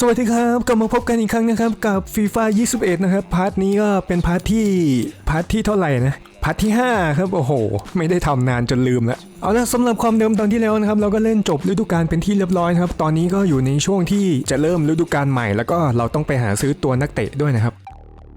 สวัสดีครับกลับมาพบกันอีกครั้งนะครับ กับฟีฟ่า21 นะครับ พาร์ทนี้ก็เป็นพาร์ทที่พาร์ทที่เท่าไหร่นะพาร์ทที่ 5 ครับ โอ้โห ไม่ได้ทำนานจนลืมแล้วเอาละสำหรับความเดิมตอนที่แล้วนะครับ เราก็เล่นจบฤดูกาลเป็นที่เรียบร้อยครับ ตอนนี้ก็อยู่ในช่วงที่จะเริ่มฤดูกาลใหม่ แล้วก็เราต้องไปหาซื้อตัวนักเตะด้วยนะครับ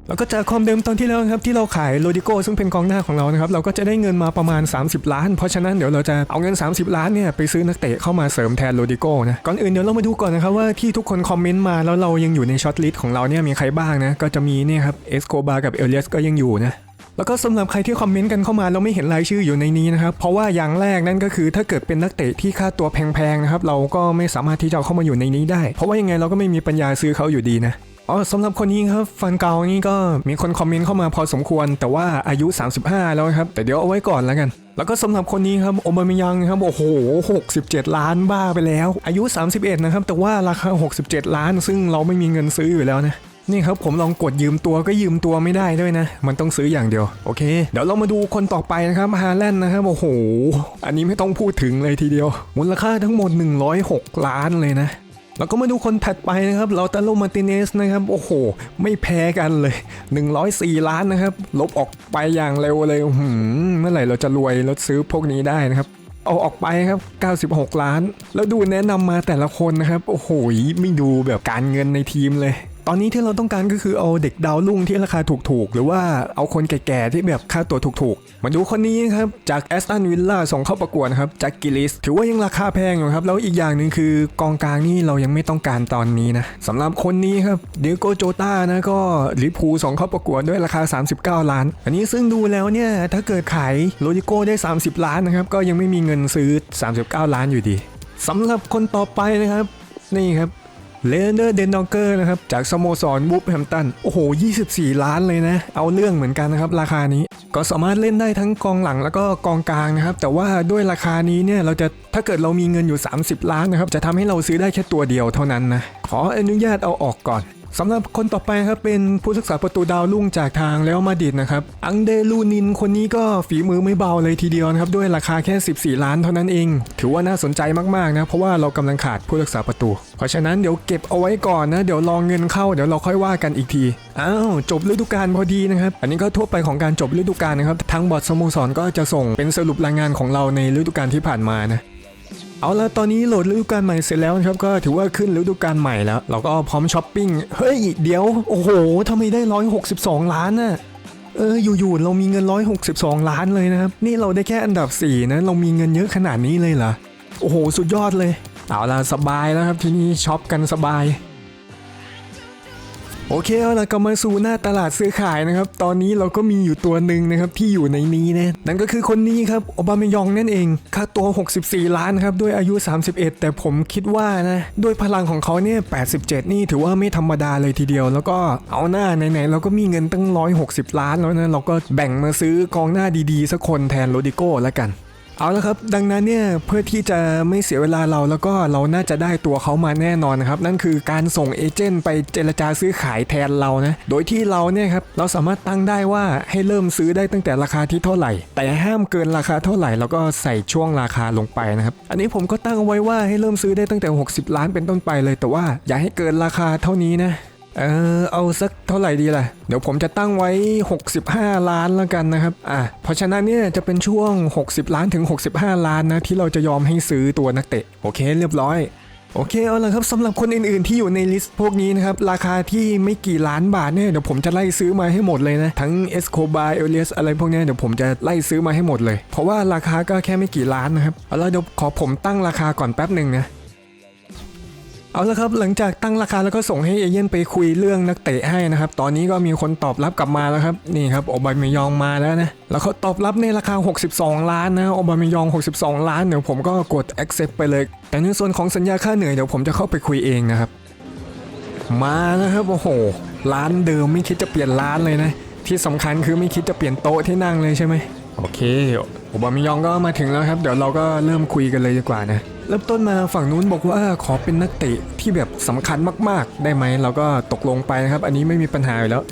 แล้วก็จากความเดิมตอนที่แล้วครับที่เราขายโรดิโก้ซึ่งเป็นกองหน้าของเรานะครับเราก็จะได้เงินมาประมาณ 30 ล้าน เพราะฉะนั้นเดี๋ยวเราจะเอาเงิน 30 ล้านเนี่ยไปซื้อนักเตะเข้ามาเสริมแทนโรดิโก้นะก่อนอื่นเดี๋ยวเรามาดูก่อนนะครับว่าที่ทุกคนคอมเมนต์มาแล้วเรายังอยู่ในช็อตลิสต์ของเราเนี่ยมีใครบ้างนะก็จะมีเนี่ยครับเอสโคบากับเอเลียสก็ยังอยู่นะแล้วก็สำหรับใครที่คอมเมนต์กันเข้ามาเราไม่เห็นรายชื่ออยู่ในนี้นะครับ เพราะว่าอย่างแรกนั่นก็คือถ้าเกิดเป็นนักเตะที่ค่าตัวแพงๆนะครับเราก็ไม่สามารถที่จะเข้ามาอยู่ในนี้ได้ เพราะว่ายังไงเราก็ไม่มีปัญญาซื้อเขาอยู่ดีนะ อ๋อสำหรับคนนี้ครับฟันเกานี่ก็มีคนคอมเมนต์เข้ามาพอสมควร แต่ว่าอายุ 35 แล้วครับ แต่เดี๋ยวเอาไว้ก่อนแล้วกัน แล้วก็สำหรับคนนี้ครับโอบามิยังครับ โอ้โห 67 ล้านบ้าไปแล้ว อายุ 31 นะครับ แต่ว่าราคา 67 ล้าน ซึ่งเราไม่มีเงินซื้ออยู่แล้วนะนี่ครับผมลองกดยืมตัวก็ยืมตัวไม่ได้ด้วยนะ มันต้องซื้ออย่างเดียว โอเค เดี๋ยวเรามาดูคนต่อไปนะครับฮาแลนด์นะครับ โอ้โห อันนี้ไม่ต้องพูดถึงเลยทีเดียว มูลค่าทั้งหมด 106 ล้านเลยนะ แล้วก็มาดูคนถัดไปนะครับเราตาโลมาติเนสนะครับ โอ้โห ไม่แพ้กันเลย 104 ล้านนะครับ ลบออกไปอย่างเร็วเลยเมื่อไหร่เราจะรวยเราซื้อพวกนี้ได้นะครับเอาออกไปครับ 96 ล้าน แล้วดูแนะนำมาแต่ละคนนะครับ โอ้โห ไม่ดูแบบการเงินในทีมเลย ตอนนี้ที่เราต้องการก็คือเอาเด็กดาวรุ่งที่ราคาถูกๆ หรือว่าเอาคนแก่ๆ ที่แบบค่าตัวถูกๆ มาดูคนนี้ครับ จากแอสตันวิลล่าส่งเข้าประกวดครับจากกิลิสถือว่ายังราคาแพงอยู่ครับ แล้วอีกอย่างหนึ่งคือกองกลางนี่เรายังไม่ต้องการตอนนี้นะสำหรับคนนี้ครับเดโกโจตานะก็ลิพูส่งเข้าประกวดด้วยราคา 39 ล้าน อันนี้ซึ่งดูแล้วเนี่ยถ้าเกิดขายโรดิโก้ได้ 30 ล้านนะครับก็ยังไม่มีเงินซื้อ 39 ล้านอยู่ดีสำหรับคนต่อไปนะครับนี่ครับ เลนเดอร์เดนดองเกอร์นะครับ จากสโมสรบูฟแฮมตัน โอ้โห 24 ล้านเลยนะ เอาเรื่องเหมือนกันนะครับ ราคานี้ ก็สามารถเล่นได้ทั้งกองหลังแล้วก็กองกลางนะครับ แต่ว่าด้วยราคานี้เนี่ย เราจะถ้าเกิดเรามีเงินอยู่ 30 ล้านนะครับ จะทำให้เราซื้อได้แค่ตัวเดียวเท่านั้นนะ ขออนุญาตเอาออกก่อน สำหรับคนต่อไปครับเป็นผู้ศึกษาประตูดาวรุ่งจากทางแล้วมาดริดนะครับ อังเดลูนินคนนี้ก็ฝีมือไม่เบาเลยทีเดียวนะครับ ด้วยราคาแค่ 14 ล้านเท่านั้นเอง ถือว่าน่าสนใจมากๆนะ เพราะว่าเรากำลังขาดผู้รักษาประตู เพราะฉะนั้นเดี๋ยวเก็บเอาไว้ก่อนนะ เดี๋ยวรองเงินเข้าเดี๋ยวเราค่อยว่ากันอีกที อ้าวจบฤดูกาลพอดีนะครับ อันนี้ก็ทั่วไปของการจบฤดูกาลนะครับทางบอร์ดสโมสรก็จะส่งเป็นสรุปรายงานของเราในฤดูกาลที่ผ่านมานะ เอาละตอนนี้โหลดฤดูกาลใหม่เสร็จแล้วนะครับก็ถือว่าขึ้นฤดูกาลใหม่แล้ว เราก็พร้อมช้อปปิ้งเฮ้ยเดี๋ยวโอ้โหทำไมได้ 162 ล้านน่ะเอออยู่ๆเรามีเงิน 162 ล้านเลยนะครับนี่เราได้แค่อันดับ 4 นะเรามีเงินเยอะขนาดนี้เลยเหรอโอ้โห สุดยอดเลย เอาละสบายแล้วครับทีนี้ช็อปกันสบาย โอเคเอาละก็มาสู่หน้าตลาดซื้อขายนะครับ ตอนนี้เราก็มีอยู่ตัวหนึ่งนะครับที่อยู่ในนี้นะนั่นก็คือคนนี้ครับโอบามายองนั่นเอง ค่าตัว 64 ล้านครับด้วยอายุ 31 แต่ผมคิดว่านะด้วยพลังของเขาเนี่ย87 นี่ถือว่าไม่ธรรมดาเลยทีเดียว แล้วก็เอาหน้าไหนๆเราก็มีเงินตั้ง 160 ล้านแล้วนะเราก็แบ่งมาซื้อกองหน้าดีๆสักคนแทนโรดิโก้แล้วกัน เอาละครับ ดังนั้นเนี่ยเพื่อที่จะไม่เสียเวลาเราแล้วก็เราน่าจะได้ตัวเขามาแน่นอนนะครับ นั่นคือการส่งเอเจนต์ไปเจรจาซื้อขายแทนเรานะ โดยที่เราเนี่ยครับเราสามารถตั้งได้ว่าให้เริ่มซื้อได้ตั้งแต่ราคาที่เท่าไหร่ แต่ห้ามเกินราคาเท่าไหร่แล้วก็ใส่ช่วงราคาลงไปนะครับ อันนี้ผมก็ตั้งเอาไว้ว่าให้เริ่มซื้อได้ตั้งแต่ 60 ล้านเป็นต้นไปเลย แต่ว่าอย่าให้เกินราคาเท่านี้นะ เออเอาสักเท่าไหร่ดีล่ะ เดี๋ยวผมจะตั้งไว้ 65 ล้านแล้วกันนะครับ อะ เพราะฉะนั้นเนี่ยจะเป็นช่วง 60 ล้านถึง 65 ล้านนะที่เราจะยอมให้ซื้อตัวนักเตะ โอเคเรียบร้อยโอเคเอาละครับสำหรับคนอื่นๆที่อยู่ในลิสต์พวกนี้นะครับ ราคาที่ไม่กี่ล้านบาทเนี่ยเดี๋ยวผมจะไล่ซื้อมาให้หมดเลยนะ ทั้งเอสโคบาเอเลียสอะไรพวกนี้เดี๋ยวผมจะไล่ซื้อมาให้หมดเลย เพราะว่าราคาก็แค่ไม่กี่ล้านนะครับเอาละเดี๋ยวขอผมตั้งราคาก่อนแป๊บหนึ่งนะ เอาละครับหลังจากตั้งราคาแล้วก็ส่งให้เอเย่นไปคุยเรื่องนักเตะให้นะครับ ตอนนี้ก็มีคนตอบรับกลับมาแล้วครับนี่ครับโอบามยองมาแล้วนะแล้วเขาตอบรับในราคา 62 ล้านนะโอบามยอง 62 ล้านเดี๋ยวผมก็กด accept ไปเลย แต่ในส่วนของสัญญาค่าเหนื่อยเดี๋ยวผมจะเข้าไปคุยเองนะครับ มานะครับโอ้โหร้านเดิมไม่คิดจะเปลี่ยนร้านเลยนะ ที่สำคัญคือไม่คิดจะเปลี่ยนโต๊ะที่นั่งเลยใช่ไหมโอเคโอบามยองก็มาถึงแล้วครับ เดี๋ยวเราก็เริ่มคุยกันเลยดีกว่านะ เริ่มต้นมาฝั่งนู้นบอกว่าขอเป็นนักเตะที่แบบสำคัญมากๆ ได้ไหมเราก็ตกลงไปนะครับ อันนี้ไม่มีปัญหาอยู่แล้ว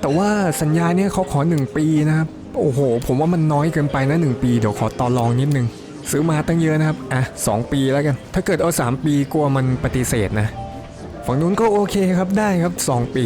แต่ว่าสัญญาเนี่ยเขาขอ 1 ปีนะครับ โอ้โห ผมว่ามันน้อยเกินไปนะ 1 ปี เดี๋ยวขอต่อรองนิดนึง ซื้อมาตั้งเยอะนะครับ อะ 2 ปีแล้วกัน ถ้าเกิดเอา 3 ปีกลัวมันปฏิเสธนะ ฝั่งนู้นก็โอเคครับได้ครับ 2 ปี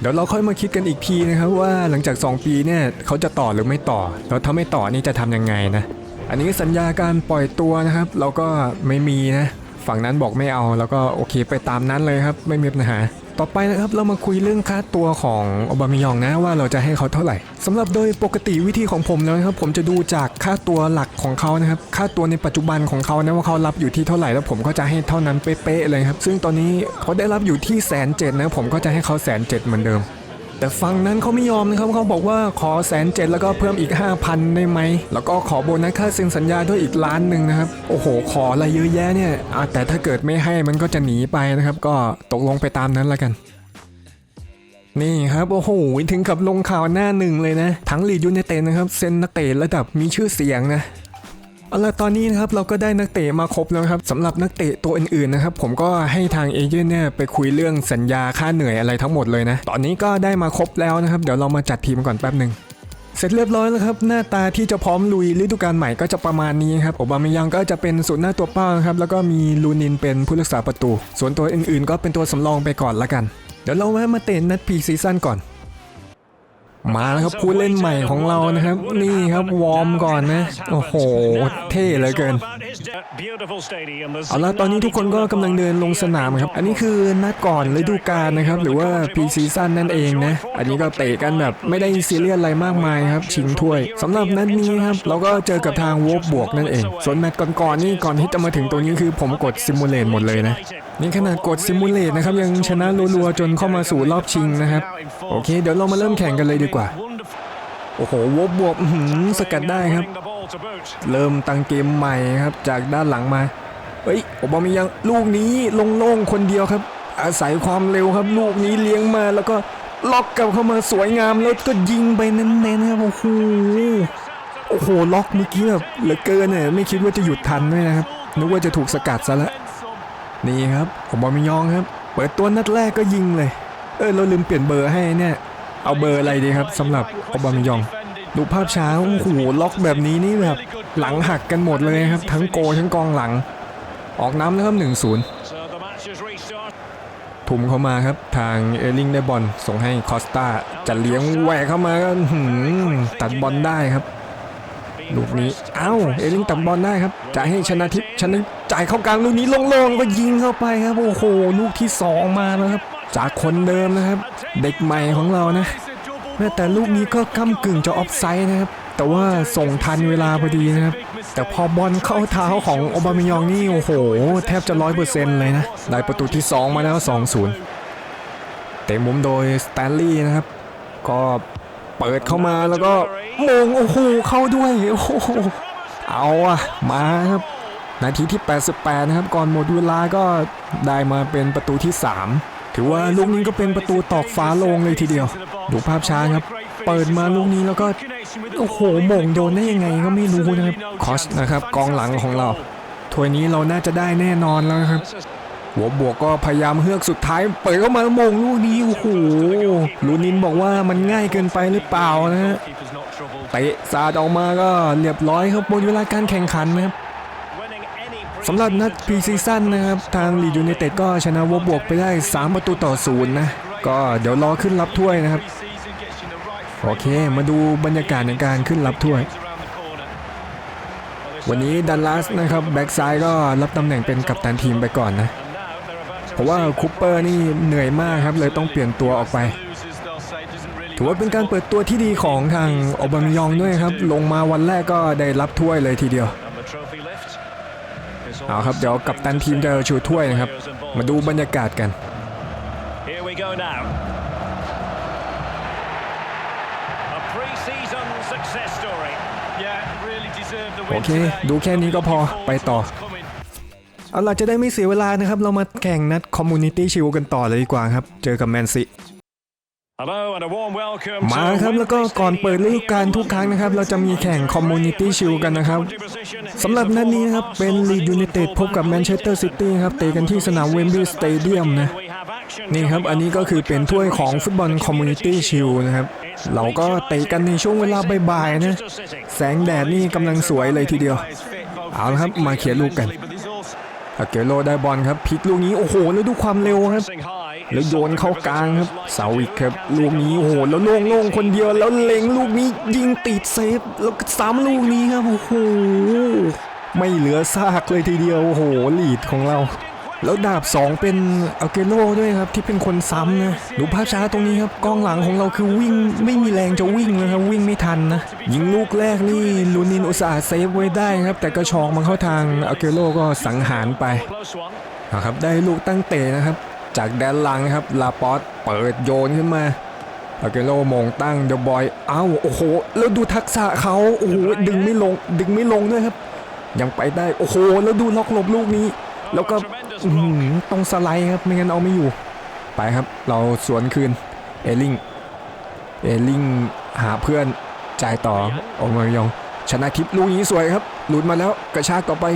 เดี๋ยวเราค่อยมาคิดกันอีกทีนะครับว่าหลังจาก 2 ปีเนี่ยเขาจะต่อหรือไม่ต่อ แล้วถ้าไม่ต่อนี่จะทำยังไงนะ อันนี้สัญญาการปล่อยตัวนะครับเราก็ไม่มีนะฝั่งนั้นบอกไม่เอาแล้วก็โอเคไปตามนั้นเลยครับไม่มีปัญหา ต่อไปนะครับเรามาคุยเรื่องค่าตัวของโอบามายองนะว่าเราจะให้เขาเท่าไหร่สำหรับโดยปกติวิธีของผมแล้วนะครับ ผมจะดูจากค่าตัวหลักของเขานะครับค่าตัวในปัจจุบันของเขานะว่าเขารับอยู่ที่เท่าไหร่แล้วผมก็จะให้เท่านั้นเป๊ะๆเลยครับซึ่งตอนนี้เขาได้รับอยู่ที่แสนเจ็ดนะผมก็จะให้เขาแสนเจ็ดเหมือนเดิม แต่ฝั่งนั้นเขาไม่ยอมนะครับเขาบอกว่าขอแสนเจ็ดแล้วก็เพิ่มอีก 5,000 ได้ไหม แล้วก็ขอโบนัสค่าเซ็นสัญญาด้วยอีกล้านหนึ่งนะครับ โอ้โห ขออะไรเยอะแยะเนี่ยแต่ถ้าเกิดไม่ให้มันก็จะหนีไปนะครับ ก็ตกลงไปตามนั้นแล้วกันนี่ครับ โอ้โห ถึงกับลงข่าวหน้าหนึ่งเลยนะ ทั้งลีดยูไนเต็ดนะครับ เซ็นนักเตะระดับมีชื่อเสียงนะ เอาละตอนนี้นะครับเราก็ได้นักเตะมาครบแล้วครับสำหรับนักเตะตัวอื่นๆนะครับผมก็ให้ทางเอเจนต์เนี่ยไปคุยเรื่องสัญญาค่าเหนื่อยอะไรทั้งหมดเลยนะ ตอนนี้ก็ได้มาครบแล้วนะครับ เดี๋ยวเรามาจัดทีมก่อนแป๊บหนึ่งเสร็จเรียบร้อยแล้วครับ หน้าตาที่จะพร้อมลุยฤดูกาลใหม่ก็จะประมาณนี้ครับโอบามายังก็จะเป็นศูนย์หน้าตัวเป้าครับแล้วก็มีลูนินเป็นผู้รักษาประตู ส่วนตัวอื่นๆ ก็เป็นตัวสำรองไปก่อนละกัน เดี๋ยวเราแวะมาเตะนัดพีซีซั่นก่อน มาแล้วครับผู้เล่นใหม่ของเรานะครับ นี่ครับวอร์มก่อนนะ โอ้โห เท่เหลือเกิน เอาละตอนนี้ทุกคนก็กำลังเดินลงสนามครับ อันนี้คือนัดก่อนฤดูกาลนะครับ หรือว่าพีซีซั่นนั่นเองนะ อันนี้ก็เตะกันแบบไม่ได้ซีเรียสอะไรมากมายครับ ชิงถ้วยสำหรับนัดนี้ครับ เราก็เจอกับทางโวบบวกนั่นเอง ส่วนแมตช์ก่อนๆนี่ก่อนที่จะมาถึงตัวนี้คือผมกดซิมูเลตหมดเลยนะนี่ขนาดกดซิมูเลตนะครับยังชนะรัวๆจนเข้ามาสู่รอบชิงนะครับโอเค เดี๋ยวเรามาเริ่มแข่งกันเลยดีกว่า โอ้โหวบบวกอื้อหือสกัดได้ครับ เริ่มตั้งเกมใหม่ครับจากด้านหลังมา เฮ้ยโอบามียังลูกนี้โล่งๆคนเดียวครับ อาศัยความเร็วครับ ลูกนี้เลี้ยงมาแล้วก็ล็อกกลับเข้ามาสวยงามแล้วก็ยิงไปเน้นๆครับโอ้โหโอ้โหล็อกเมื่อกี้แบบเหลือเกินเนี่ยไม่คิดว่าจะหยุดทันด้วยนะครับนึกว่าจะถูกสกัดซะและนี่ครับโอบามียองครับ เปิดตัวนัดแรกก็ยิงเลย เออเราลืมเปลี่ยนเบอร์ให้เนี่ย เอาเบอร์อะไรดีครับสำหรับอบามยอง ดูภาพช้าโอ้โหล็อกแบบนี้นี่แบบหลังหักกันหมดเลยครับ ทั้งโกทั้งกองหลัง ออกน้ำแล้วครับหนึ่งศูนย์ทุ่มเข้ามาครับทางเอลิงได้บอลส่งให้คอสตาจะเลี้ยงแหวกเข้ามาก็อื้อหือตัดบอลได้ครับลูกนี้เอ้าเอลิงตัดบอลได้ครับจ่ายให้ชนะทิพย์ชนะจ่ายเข้ากลางลูกนี้โล่งๆก็ยิงเข้าไปครับโอ้โหลูกที่สองมาแล้วครับ จากคนเดิมนะครับ เด็กใหม่ของเรานะแม้แต่ลูกนี้ก็ก้ากึ่งจะออฟไซด์นะครับ แต่ว่าส่งทันเวลาพอดีนะครับ แต่พอบอลเข้าเท้าของโอบามายองนี่โอ้โห แทบจะร้อยเปอร์เซ็นต์เลยนะได้ประตูที่ 2 มาแล้ว 2-0 เตะมุมโดยสแตนลีย์นะครับ ก็เปิดเข้ามาแล้วก็มงโอ้โหเข้าด้วยโอ้โหเอาอะมาครับ นาทีที่ 88 นะครับ ก่อนหมดเวลาก็ได้มาเป็นประตูที่ 3 ถือว่าลูกนี้ก็เป็นประตูตอกฟ้าลงเลยทีเดียว ดูภาพช้าครับ เปิดมาลูกนี้แล้วก็ โอ้โหหม่งโดนได้ยังไงก็ไม่รู้นะครับคอสนะครับ กองหลังของเราถ้วยนี้เราน่าจะได้แน่นอนแล้วครับ หัวบวกก็พยายามเฮือกสุดท้าย เปิดเข้ามาม่งลูกนี้โอ้โหลูนินบอกว่ามันง่ายเกินไปหรือเปล่านะฮะเตะสาดออกมาก็เรียบร้อยครับหมดเวลาการแข่งขันนะครับ สำหรับนัดพรีซีซั่นนะครับ ทางลีดยูไนเต็ดก็ชนะวบบวกไปได้ 3 ประตูต่อศูนย์นะ ก็เดี๋ยวรอขึ้นรับถ้วยนะครับ โอเค มาดูบรรยากาศในการขึ้นรับถ้วย วันนี้ดันลัสนะครับ แบ็กซ้ายก็รับตำแหน่งเป็นกัปตันทีมไปก่อนนะ เพราะว่าคูเปอร์นี่เหนื่อยมากครับ เลยต้องเปลี่ยนตัวออกไปถือว่าเป็นการเปิดตัวที่ดีของทางอบามยองด้วยครับ ลงมาวันแรกก็ได้รับถ้วยเลยทีเดียว เอาครับเดี๋ยวกัปตันทีมจะชูถ้วยนะครับ มาดูบรรยากาศกัน Here we go now. A pre-season success story. Yeah, really deserved the โอ win เค today. ดูแค่นี้ก็พอไปต่อ Coming. เอาล่ะจะได้ไม่เสียเวลานะครับ เรามาแข่งนัดคอมมูนิตี้ชิลกันต่อเลยดีกว่าครับ เจอกับแมนซี มาครับแล้วก็ก่อนเปิดฤดูกาลทุกครั้งนะครับ เราจะมีแข่งคอมมูนิตี้ชิลกันนะครับสำหรับนัดนี้นะครับ เป็นลีดยูไนเต็ดพบกับแมนเชสเตอร์ซิตี้ครับเตะกันที่สนามเวมบลีย์สเตเดียมนะนี่ครับ อันนี้ก็คือเป็นถ้วยของฟุตบอลคอมมูนิตี้ชิลนะครับ เราก็เตะกันในช่วงเวลาบ่ายๆนะ แสงแดดนี่กำลังสวยเลยทีเดียว เอาละครับมาเขียนลูกกันอาเกโรได้บอลครับพลิกลูกนี้โอ้โหแล้วดูความเร็วครับ Pressing high. แล้วโยนเข้ากลางครับเสาอีกครับลูกนี้โอ้โหแล้วโล่งๆคนเดียวแล้วเล็งลูกนี้ยิงติดเซฟแล้วก็ซ้ำลูกนี้ครับโอ้โหไม่เหลือซากเลยทีเดียวโอ้โหลีดของเรา แล้วดาบ 2 เป็นอาเกโรด้วยครับที่เป็นคนซ้ำนะดูภาพช้าตรงนี้ครับกองหลังของเราคือวิ่งไม่มีแรงจะวิ่งเลยครับวิ่งไม่ทันนะยิงลูกแรกนี่ลูนินอุตสาห์เซฟไว้ได้ครับ แต่กระชอกมันเข้าทางอาเกโรก็สังหารไปนะครับได้ลูกตั้งเตะนะครับ จากแดนหลังนะครับ ลาปอสเปิดโยนขึ้นมาอาเกโรมงตั้งเดอะบอย เอ้า โอ้โห แล้วดูทักษะเขาโอ้โห ดึงไม่ลง ดึงไม่ลงด้วยครับ ยังไปได้ โอ้โห แล้วดูล็อกหลบลูกนี้ แล้วก็อื้อหือต้องสไลด์ครับ ไม่งั้นเอาไม่อยู่ ไปครับ เราสวนคืน เอลิง เอลิงหาเพื่อน จ่ายต่อ โอมายอง ชนะทิพย์ลูกนี้สวยครับ หลุดมาแล้ว กระชากต่อไป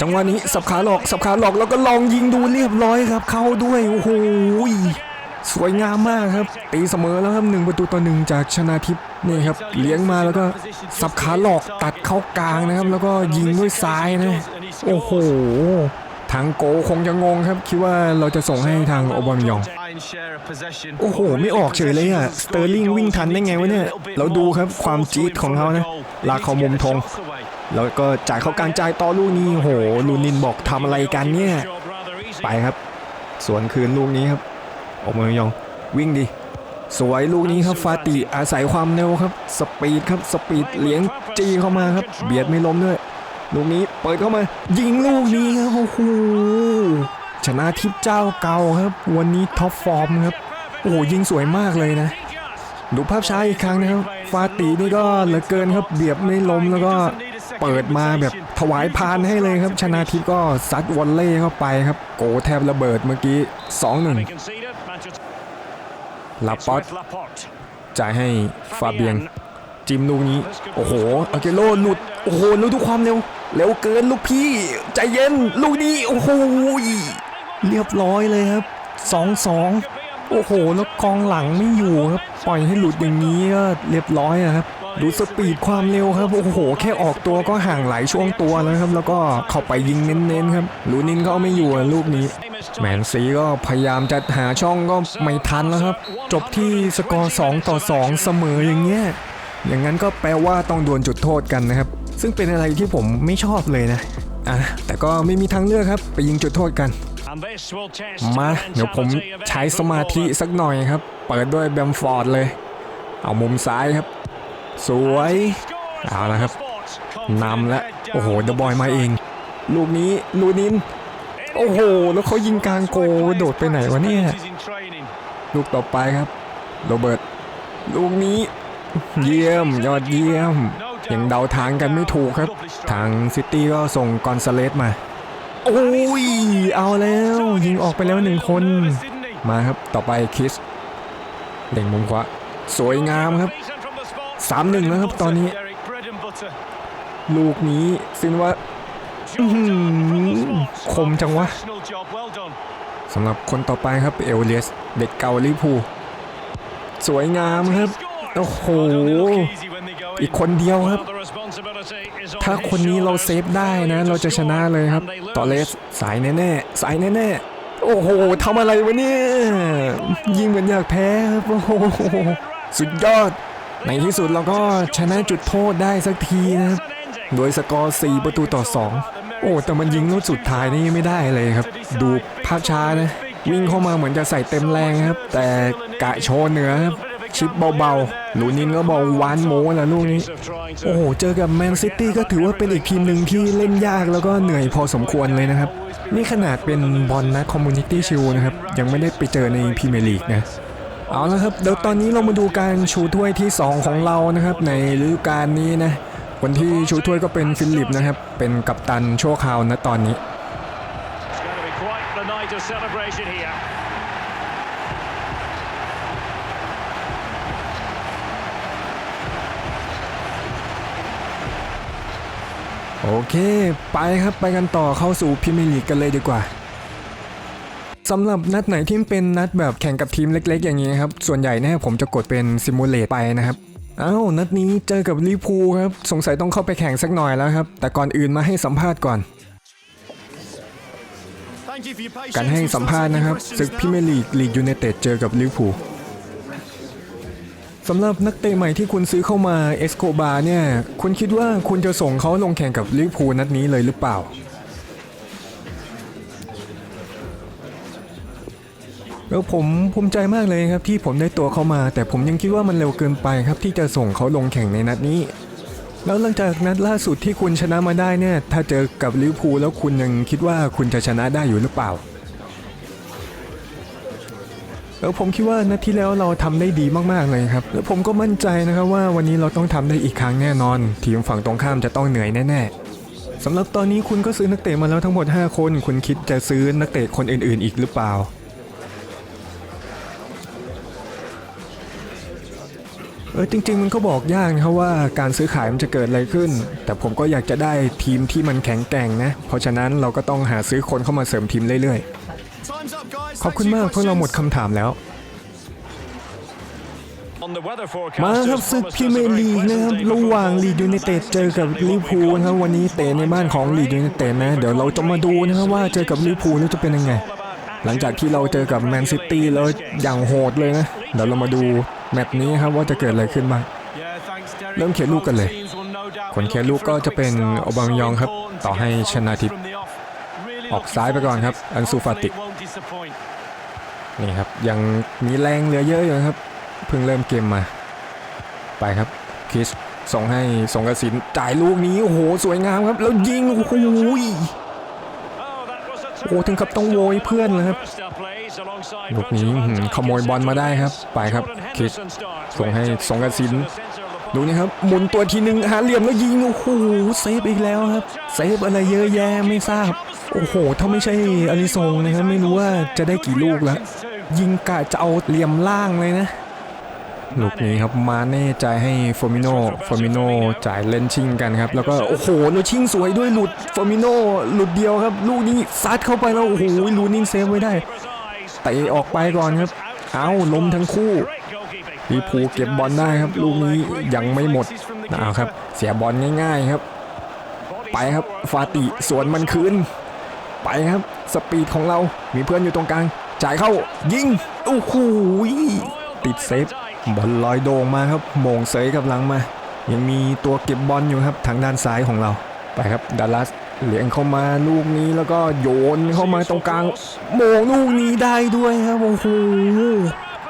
จังหวะนี้สับขาหลอกสับขาหลอกแล้วก็ลองยิงดูเรียบร้อยครับ เข้าด้วยโอ้โหสวยงามมากครับ ตีเสมอแล้วครับหนึ่งประตูต่อหนึ่งจากชนะทิพย์นี่ครับ เลี้ยงมาแล้วก็สับขาหลอกตัดเข้ากลางนะครับ แล้วก็ยิงด้วยซ้ายนะโอ้โหทางโกคงจะงงครับ คิดว่าเราจะส่งให้ทางโอบามยอง โอ้โห ไม่ออกเฉยเลยอะ สเตอร์ลิงวิ่งทันได้ไงวะเนี่ย เราดูครับความจี๊ดของเขานะลากเขามุมธง แล้วก็จ่ายเข้ากลางจ่ายต่อลูกนี้โหลูนินบอกทำอะไรกันเนี่ยไปครับ สวนคืนลูกนี้ครับโอมยองวิ่งดีสวยลูกนี้ครับฟาติอาศัยความเร็วครับ สปีดครับสปีดเลี้ยงจี้เข้ามาครับ เบียดไม่ล้มด้วย ลูกนี้เปิดเข้ามา ยิงลูกนี้ครับโอ้โหชนะทิพย์เจ้าเก่าครับ วันนี้ท็อปฟอร์มครับโอ้ยิงสวยมากเลยนะดูภาพช้าอีกครั้งนะครับฟาตินี่ก็เหลือเกินครับเบียดไม่ล้มแล้วก็ เปิดมาแบบถวายพานให้เลยครับ ชนะทิพย์ก็ซัดวอลเล่เข้าไปครับ โกแทบระเบิดเมื่อกี้ They 2-1 conceded. Manchester ลาปอต with Laporte. จ่ายให้ฟาเบียงจิมลูกนี้ โอ้โหอาเกโรหลุด โอ้โหแล้วดูความเร็ว เร็วเกินลูกพี่ ใจเย็น ลูกนี้ โอ้โห เรียบร้อยเลยครับ 2-2 โอ้โห แล้วกองหลังไม่อยู่ครับ ปล่อยให้หลุดอย่างนี้ก็เรียบร้อยอะครับ ดูสปีดความเร็วครับโอ้โหแค่ออกตัวก็ห่างหลายช่วงตัวแล้วครับ แล้วก็เข้าไปยิงเน้นๆครับลูนินก็เอาไม่อยู่อะลูกนี้ แมนซีก็พยายามจะหาช่องก็ไม่ทันแล้วครับ จบที่สกอร์2ต่อ 2 เสมออย่างเงี้ยอย่างนั้นก็แปลว่าต้องดวลจุดโทษกันนะครับ ซึ่งเป็นอะไรที่ผมไม่ชอบเลยนะอะแต่ก็ไม่มีทางเลือกครับ ไปยิงจุดโทษกันมาเดี๋ยวผมใช้สมาธิสักหน่อยครับ เปิดด้วยแบมฟอร์ดเลย เอามุมซ้ายครับ สวยเอาละครับนำแล้วโอ้โหเดอะบอยมาเอง ลูกนี้ลูนิน โอ้โห แล้วเขายิงกลางโกโดดไปไหนวะเนี่ยลูกต่อไปครับโรเบิร์ตลูกนี้ เยี่ยมยอดเยี่ยมยังเดาทางกันไม่ถูกครับ ทางซิตี้ก็ส่งกอนซาเลสมา โอ้ย เอาแล้ว ยิงออกไปแล้วหนึ่งคน มาครับต่อไปคิสเล็งมุมขวาสวยงามครับ Beaten from the spot. 3-1แล้วครับตอนนี้ Derek, bread and butter. ลูกนี้ซินว่า Georgia from the ค spot. มจังวะ Professional job, well done. สำหรับคนต่อไปครับเอลเลียสเด็กเก่าลิเวอร์พูลสวยงามครับ โอ้โห They look easy when they go อีก in. คนเดียวครับ Well, the responsibility is on ถ้า his คนนี้เรา shoulders. เซฟได้นะ เราจะชนะเลยครับ ต่อเลสสายแน่ๆสายแน่ๆ โอ้โหทำอะไรวะเนี่ย ยิงเหมือนอยากแพ้ครับโอ้โหสุดยอด ในที่สุดเราก็ชนะจุดโทษได้สักทีนะครับ โดยสกอร์ 4 ประตูต่อ 2 โอ้แต่มันยิงลูกสุดท้ายนี่ไม่ได้เลยครับ ดูภาพช้านะ วิ่งเข้ามาเหมือนจะใส่เต็มแรงครับ แต่กะโชว์เหนือครับชิปเบาๆลูนินก็บอกวานโมแหละลูกนี้ โอ้โห เจอกับแมนซิตี้ก็ถือว่าเป็นอีกทีมหนึ่งที่เล่นยากแล้วก็เหนื่อยพอสมควรเลยนะครับ นี่ขนาดเป็นบอลนัดคอมมูนิตี้ชิลนะครับ ยังไม่ได้ไปเจอในพรีเมียร์ลีกนะ เอาละครับเดี๋ยวตอนนี้เรามาดูการชูถ้วยที่ 2 ของเรานะครับ ในฤดูกาลนี้นะคนที่ชูถ้วยก็เป็นฟิลิปนะครับ เป็นกัปตันชั่วคราวนะตอนนี้ โอเค ไปครับไปกันต่อเข้าสู่พรีเมียร์ลีกกันเลยดีกว่า สำหรับนัดไหนที่เป็นนัดแบบแข่งกับทีมเล็ก ๆ อย่างนี้ครับ ส่วนใหญ่เนี่ยผมจะกดเป็นซิมูเลตไปนะครับอ้าวนัดนี้เจอกับลิพูครับ สงสัยต้องเข้าไปแข่งสักหน่อยแล้วครับ แต่ก่อนอื่นมาให้สัมภาษณ์ก่อน การให้สัมภาษณ์นะครับศึกพรีเมลีกลีกยูไนเต็ดเจอกับลิพูสำหรับนักเตะใหม่ที่คุณซื้อเข้ามาเอสโกบาเนี่ย คุณคิดว่าคุณจะส่งเขาลงแข่งกับลิพูนัดนี้เลยหรือเปล่า แล้วผมภูมิใจมากเลยครับที่ผมได้ตัวเขามา แต่ผมยังคิดว่ามันเร็วเกินไปครับที่จะส่งเขาลงแข่งในนัดนี้ แล้วหลังจากนัดล่าสุดที่คุณชนะมาได้เนี่ย ถ้าเจอกับลิเวอร์พูลแล้วคุณยังคิดว่าคุณจะชนะได้อยู่หรือเปล่าแล้วผมคิดว่านัดที่แล้วเราทำได้ดีมากๆเลยครับ แล้วผมก็มั่นใจนะครับว่าวันนี้เราต้องทำได้อีกครั้งแน่นอน ทีมฝั่งตรงข้ามจะต้องเหนื่อยแน่ๆสำหรับตอนนี้คุณก็ซื้อนักเตะมาแล้วทั้งหมด 5 คน คุณคิดจะซื้อนักเตะคนอื่นๆ อีกหรือเปล่า ออจริง ๆ มันก็บอกยากนะครับว่าการซื้อขายมันจะเกิดอะไรขึ้น แต่ผมก็อยากจะได้ทีมที่มันแข็งแกร่งนะ เพราะฉะนั้นเราก็ต้องหาซื้อคนเข้ามาเสริมทีมเรื่อยๆ ขอบคุณมากเพราะเราหมดคำถามแล้ว มาครับศึกพรีเมียร์ลีกนะครับระหว่างลีดยูไนเต็ดเจอกับลิเวอร์พูลนะครับวันนี้เตะในบ้านของลีดยูไนเต็ดนะเดี๋ยวเราจะมาดูนะครับว่าเจอกับลิเวอร์พูลแล้วจะเป็นยังไง หลังจากที่เราเจอกับแมนซิตี้แล้วอย่างโหดเลยนะเดี๋ยวเรามาดู แมตช์นี้ครับว่าจะเกิดอะไรขึ้นบ้าง Yeah, thanks, Derek. เริ่มเขียนลูกกันเลย Teams will no doubt คนเขียนลูกก็จะเป็นโอบามายองครับ ต่อให้ชนาทิพย์ from the off. Really ออกซ้ายไปก่อนครับ อันซูฟาติ hopefully won't disappoint. นี่ครับ ยังมีแรงเหลือเยอะอยู่ครับ เพิ่งเริ่มเกมมา ไปครับคิสส่งให้สงกระสินจ่ายลูกนี้ โอ้โห สวยงามครับ แล้วยิง โอ้โห โอ้ถึงกับต้องโวยเพื่อนเลยครับ First up plays alongside ลูกนี้ Virgil van หืม Dijk ขโมยบอลมาได้ครับ ไปครับ Jordan คิส Henderson starts ส่งให้ with สงกระสิน to the centre of the park. ดูนี่ครับหมุนตัวทีหนึ่งหาเหลี่ยมแล้วยิงโอ้โหเซฟอีกแล้วครับเซฟอะไรเยอะแยะไม่ทราบ โอ้โห ถ้าไม่ใช่อาริซงนะครับไม่รู้ว่าจะได้กี่ลูกแล้ว ยิงกะจะเอาเหลี่ยมล่างเลยนะ ลูกนี้ครับมาเน่ใจให้ฟอร์มิโนฟอร์มิโนจ่ายเล่นชิงกันครับ แล้วก็โอ้โหแล้วชิงสวยด้วยหลุดฟอร์มิโนหลุดเดียวครับ ลูกนี้ซัดเข้าไปแล้วโอ้โหลูนินเซฟไว้ได้เตะออกไปก่อนครับ เอาล้มทั้งคู่ลีพูเก็บบอลได้ครับ ลูกนี้ยังไม่หมดเอาครับ เสียบอลง่ายๆครับ ไปครับฟาติสวนมันคืน ไปครับสปีดของเรามีเพื่อนอยู่ตรงกลางจ่ายเข้ายิงโอ้โหติดเซฟ บอลลอยโด่งมาครับโมงเสยกับหลังมา ยังมีตัวเก็บบอลอยู่ครับทางด้านซ้ายของเรา ไปครับดัลลัสเลี้ยงเข้ามาลูกนี้แล้วก็โยนเข้ามาตรงกลางโมงลูกนี้ได้ด้วยครับโอ้โห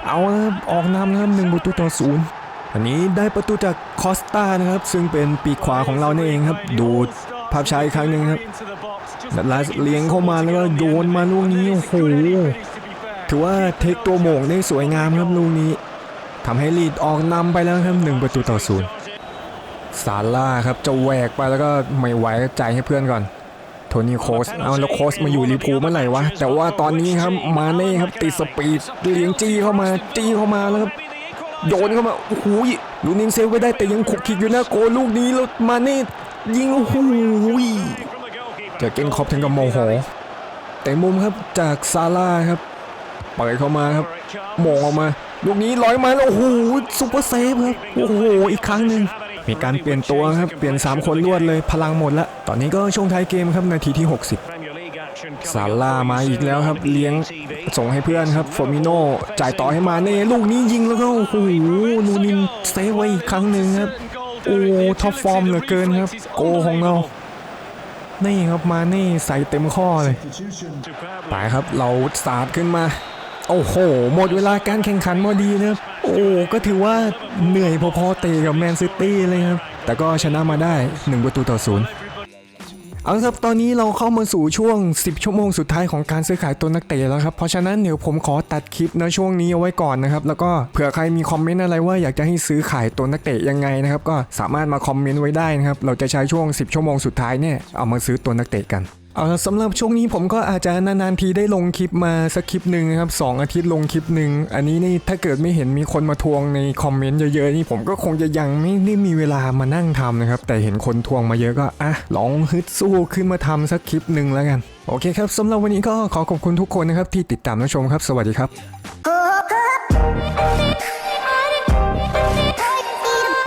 เอาครับออกนำนะครับหนึ่งประตูต่อศูนย์อันนี้ได้ประตูจากคอสตานะครับ ซึ่งเป็นปีกขวาของเรานี่เองครับ ดูภาพชาอีกครั้งหนึ่งครับดัลลัสเลี้ยงเข้ามาแล้วก็โยนมาลูกนี้โอ้โหถือว่าเทคตัวโมงได้สวยงามครับลูกนี้ ทำให้ลีดออกนำไปแล้วครับหนึ่งประตูต่อศูนย์ซาร่าครับจะแหวกไปแล้วก็ไม่ไหวก็จ่ายให้เพื่อนก่อน โทนี่โคสเอาแล้วโคสมาอยู่ลิพูเมื่อไหร่วะ แต่ว่าตอนนี้ครับมาเน่ครับติดสปีดเลี้ยงจี้เข้ามาจี้เข้ามาแล้วครับโยนเข้ามาโอ้โหลูนินเซฟไว้ได้แต่ยังขุกขิกอยู่นะโกลูกนี้แล้วมาเน่ยิงโอ้โหเจอเกนคอปถึงกับโมโหแต่มุมครับจากซาร่าครับเปิดเข้ามาครับโมงออกมา ลูกนี้ลอยมาแล้วโอ้โหซุปเปอร์เซฟครับโอ้โหอีกครั้งหนึ่งมีการเปลี่ยนตัวครับเปลี่ยน 3 คนรวดเลยพลังหมดล้วตอนนี้ก็ช่วงท้ายเกมครับนาทีที่ 60ซาร่ามาอีกแล้วครับ เลี้ยงส่งให้เพื่อนครับฟอร์มิโนจ่ายต่อให้มาเน่ลูกนี้ยิงแล้วก็โอ้โหนูนินเซฟไว้อีกครั้งหนึ่งครับโอ้ท็อปฟอร์มเหลือเกินครับ โกของเรานี่ครับมาเน่ใส่เต็มข้อเลยไปครับเราสาดขึ้นมา โอ้โห หมดเวลาการแข่งขันพอดีนะครับ โอ้ก็ถือว่าเหนื่อยพอๆเตะกับแมนซิตี้เลยครับ แต่ก็ชนะมาได้ 1 ประตูต่อศูนย์เอาละครับ ตอนนี้เราเข้ามาสู่ช่วง 10 ชั่วโมงสุดท้ายของการซื้อขายตัวนักเตะแล้วครับ เพราะฉะนั้นเดี๋ยวผมขอตัดคลิปนะช่วงนี้เอาไว้ก่อนนะครับ แล้วก็เผื่อใครมีคอมเมนต์อะไรว่าอยากจะให้ซื้อขายตัวนักเตะยังไงนะครับ ก็สามารถมาคอมเมนต์ไว้ได้นะครับ เราจะใช้ช่วง 10 ชั่วโมงสุดท้ายเนี่ยเอามาซื้อตัวนักเตะกัน เอาละสำหรับช่วงนี้ผมก็อาจจะนานๆทีได้ลงคลิปมาสักคลิปหนึ่งครับสองอาทิตย์ลงคลิปหนึ่งอันนี้นี่ถ้าเกิดไม่เห็นมีคนมาทวงในคอมเมนต์เยอะๆนี่ผมก็คงจะยังไม่ได้มีเวลามานั่งทำนะครับ แต่เห็นคนทวงมาเยอะก็อะลองฮึดสู้ขึ้นมาทำสักคลิปหนึ่งแล้วกัน โอเคครับสำหรับวันนี้ก็ขอขอบคุณทุกคนนะครับที่ติดตามรับชมครับ สวัสดีครับ